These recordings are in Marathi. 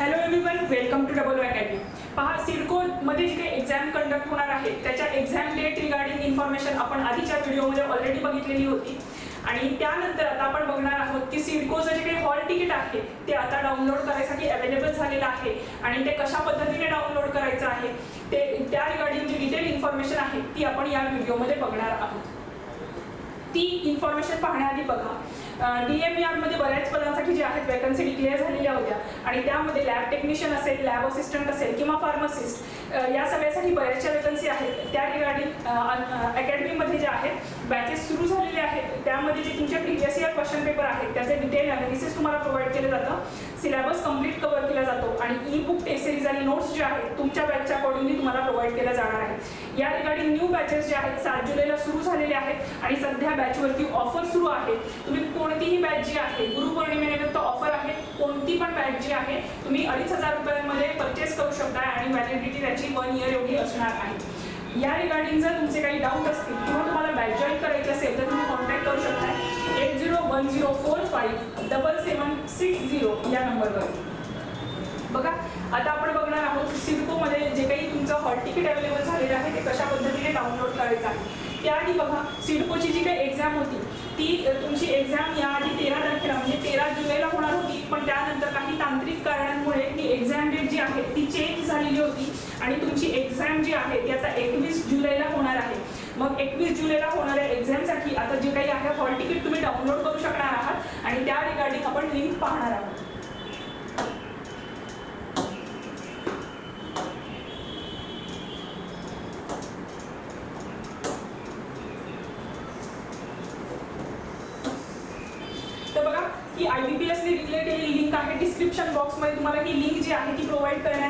Hello everyone welcome to double academy पहा सिडको मध्ये जी काही एक्झाम कंडक्ट होणार आहे त्याच्या एक्झाम डेट रिगार्डिंग इन्फॉर्मेशन आपण आधीच्या व्हिडिओमध्ये ऑलरेडी बघितलेली होती. आणि त्यानंतर आता आपण बघणार आहोत की सिडकोचं जे काही हॉल तिकीट आहे ते आता डाउनलोड करायसाठी अवेलेबल झालेलं आहे. आणि ते कशा पद्धतीने डाउनलोड करायचं आहे ते त्या रिगार्डिंग जी डिटेल इन्फॉर्मेशन आहे ती आपण या व्हिडिओमध्ये बघणार आहोत. ती इन्फॉर्मेशन पाहण्याआधी बघा. डी एम आरमध्ये बऱ्याच पदांसाठी जे आहेत वॅकन्सी डिक्लेअर झालेल्या होत्या आणि त्यामध्ये लॅब टेक्निशियन असेल लॅब असिस्टंट असेल किंवा फार्मसिस्ट या सगळ्या सगळ्यासाठी बऱ्याचशा वेकन्सी आहेत. त्या रिगार्डिंग अकॅडमीमध्ये जे आहेत बॅचेस सुरू झालेले आहेत. त्यामध्ये जे तुमच्या प्रिव्हियस इयर क्वेश्चन पेपर आहेत त्याचे डिटेल अनालिसिस तुम्हाला प्रोव्हाइड केलं जातं. सिलेबस कंप्लीट कव्हर केला जातो आणि ई बुक सिरीज आणि नोट्स जे आहेत तुमच्या बॅचच्या अकॉर्डिंगली तुम्हाला प्रोव्हाइड केल्या जाणार आहे. या रिगार्डिंग न्यू बॅचेस जे आहेत सात जुलैला सुरू झालेले आहेत आणि सध्या बॅचवरती ऑफर सुरू आहे. तुम्ही कोणतीही बॅच जी आहे गुरुपौर्णिमेनिमित्त ऑफर आहे कोणती पण बॅच जी आहे तुम्ही अडीच हजार रुपयांमध्ये परचेस करू शकता आणि व्हॅलिडिटी त्याची वन इयर एवढी असणार आहे. या रिगार्डिंग जर तुमचे काही डाऊट असतील किंवा तुम्हाला बॅच जॉईन करायचे असेल तर तुम्ही कॉन्टॅक्ट करू शकता eight zero one zero four five double seven six zero या नंबरवर बघा आता आपण बघणार आहोत सिडकोमध्ये जे काही तुमचं हॉल तिकीट अवेलेबल झालेलं आहे ते कशा पद्धतीने डाउनलोड करायचं आहे. त्याआधी बघा सिडकोची जी काही एक्झाम होती ती तुमची एक्झाम याआधी तेरा तारखेला म्हणजे तेरा जुलैला होणार होती पण त्यानंतर काही तांत्रिक कारणांमुळे ही एक्झाम डेट जी आहे ती चेंज झालेली होती आणि तुमची एक्झाम जी आहे ती आता एकवीस जुलैला होणार आहे. मग एकवीस जुलैला होणाऱ्या एक्झामसाठी आता जे काही आहे हॉल तिकीट तुम्ही डाउनलोड करू शकणार आहात आणि त्या रिगार्डिंग आपण लिंक पाहणार आहोत. तर बघा की आय बी पी एसने डिक्लेअर केलेली लिंक आहे. डिस्क्रिप्शन बॉक्समध्ये तुम्हाला ही लिंक जी आहे ती प्रोव्हाइड करण्यात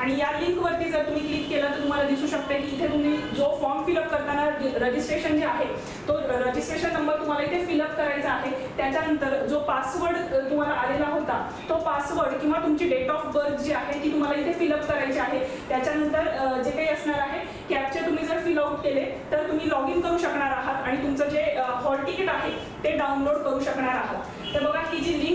आणि या लिंकवरती जर तुम्ही क्लिक केलं तर तुम्हाला दिसू शकते की इथे तुम्ही जो फॉर्म फिलअप करताना रजिस्ट्रेशन जे आहे तो रजिस्ट्रेशन नंबर तुम्हाला इथे फिलअप करायचा आहे. त्याच्यानंतर जो पासवर्ड तुम्हाला आलेला होता तो पासवर्ड किंवा तुमची डेट ऑफ बर्थ जी आहे ती तुम्हाला इथे फिलअप करायची आहे. त्याच्यानंतर जे काही असणार आहे कॅपचे तुम्ही जर फिल आउट केले तर तुम्ही लॉग इन करू शकणार आहात आणि तुमचं जे हॉल तिकीट आहे ते डाउनलोड करू शकणार आहात.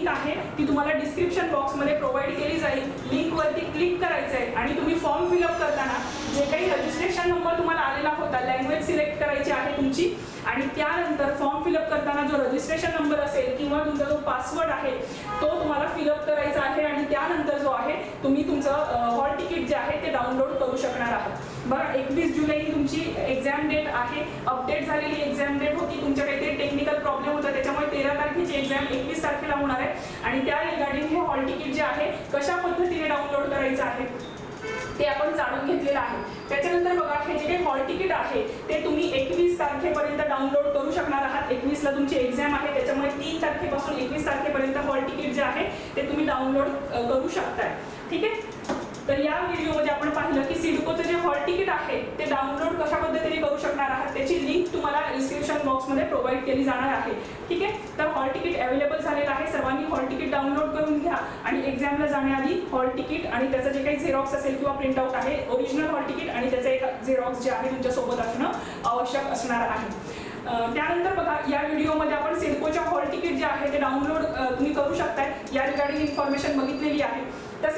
लिंक आहे ती तुम्हाला डिस्क्रिप्शन बॉक्समध्ये प्रोव्हाइड केली जाईल. लिंकवरती क्लिक करायचं आहे आणि तुम्ही फॉर्म फिलअप करताना जे काही रजिस्ट्रेशन नंबर तुम्हाला आलेला होता लँग्वेज सिलेक्ट करायची आहे तुमची. आणि त्यानंतर फॉर्म फिलअप करताना जो रजिस्ट्रेशन नंबर असेल किंवा तुमचा जो पासवर्ड आहे तो तुम्हाला फिलअप करायचा आहे आणि त्यानंतर जो आहे तुम्ही तुमचं हॉल तिकीट जे आहे ते डाउनलोड करू शकणार आहात. बरं एकवीस जुलै ही तुमची एक्झाम डेट आहे. अपडेट झालेली एक्झाम डेट होती तुमच्या काही प्रॉब्लेम होता त्याच्यामुळे तेरा तारखेची एक्झाम एकवीस तारखेला होणार आहे. आणि त्या रिगार्डिंग हे हॉल तिकीट जे आहे कशा पद्धतीने डाउनलोड करायचं आहे ते आपण जाणून घेतलेलं आहे. त्याच्यानंतर बघा हे जे काही हॉल तिकीट आहे ते तुम्ही एकवीस तारखेपर्यंत डाउनलोड करू शकणार आहात. एकवीसला तुमची एक्झाम आहे त्याच्यामुळे तीन तारखेपासून एकवीस तारखेपर्यंत हॉल तिकीट जे आहे ते तुम्ही डाउनलोड करू शकताय. ठीक आहे? तर या व्हिडिओमध्ये आपण पाहिलं की सिडकोचं जे हॉल तिकीट आहे ते डाउनलोड कशा पद्धतीने करू शकणार आहात त्याची लिंक तुम्हाला डिस्क्रिप्शन बॉक्समध्ये प्रोव्हाइड केली जाणार आहे. ठीक आहे? तर हॉल तिकीट अवेलेबल झालेलं आहे. सर्वांनी हॉल तिकीट डाउनलोड करून घ्या आणि एक्झामला जाण्याआधी हॉल तिकीट आणि त्याचं जे काही झेरॉक्स असेल किंवा प्रिंटआउट आहे ओरिजिनल हॉल तिकीट आणि त्याचं एक झेरॉक्स जे आहे तुमच्यासोबत असणं आवश्यक असणार आहे. त्यानंतर बघा या व्हिडिओमध्ये आपण सिडकोच्या हॉल तिकीट जे आहे ते डाउनलोड तुम्ही करू शकताय. या रिगार्डिंग इन्फॉर्मेशन बघितलेली आहे.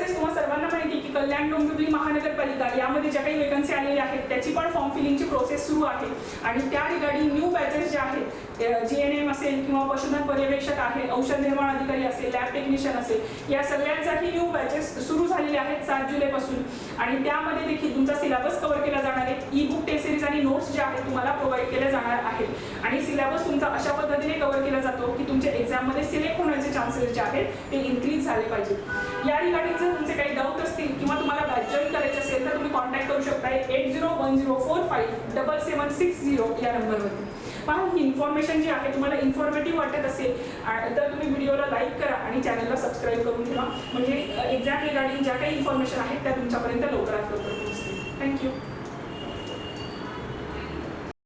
तसेच तुम्हाला सर्वांना माहिती की कल्याण डोंबिवली महानगरपालिका यामध्ये ज्या काही वेकन्सी आलेल्या आहेत त्याची पण फॉर्म फिलिंगची प्रोसेस सुरू आहे. आणि त्या रिगार्डिंग न्यू बॅचेस जे आहेत जी एन एम असेल किंवा पशुधन पर्यवेक्षक आहे औषध निर्माण अधिकारी असेल लॅब टेक्निशियन असेल या सगळ्यांसाठी न्यू बॅचेस सुरू झालेले आहेत सात जुलैपासून. आणि त्यामध्ये देखील तुमचा सिलेबस कव्हर केला जाणार आहे. ई बुक टेस्ट सिरीज आणि नोट्स जे आहेत तुम्हाला प्रोव्हाइड केले जाणार आहेत. आणि सिलेबस तुमचा अशा पद्धतीने कव्हर केला जातो की तुमच्या एक्झाममध्ये आन्सर्स जे आहेत ते इन्क्रीज झाले पाहिजेत या ठिकाणी जर तुमचे काही डाऊट असतील किंवा तुम्हाला बॅच जॉईन करायचे असेल तर तुम्ही कॉन्टॅक्ट करू शकता eight zero one zero four five double seven six zero या नंबरवरती. पहा ही इन्फॉर्मेशन जी आहे तुम्हाला इन्फॉर्मेटिव्ह वाटत असेल तर तुम्ही व्हिडिओला लाईक करा आणि चॅनलला सबस्क्राईब करून ठेवा. म्हणजे एक्झॅक्ट रिगार्डिंग ज्या काही इन्फॉर्मेशन आहेत त्या तुमच्यापर्यंत लवकरात लवकर पोहोचतील. थँक्यू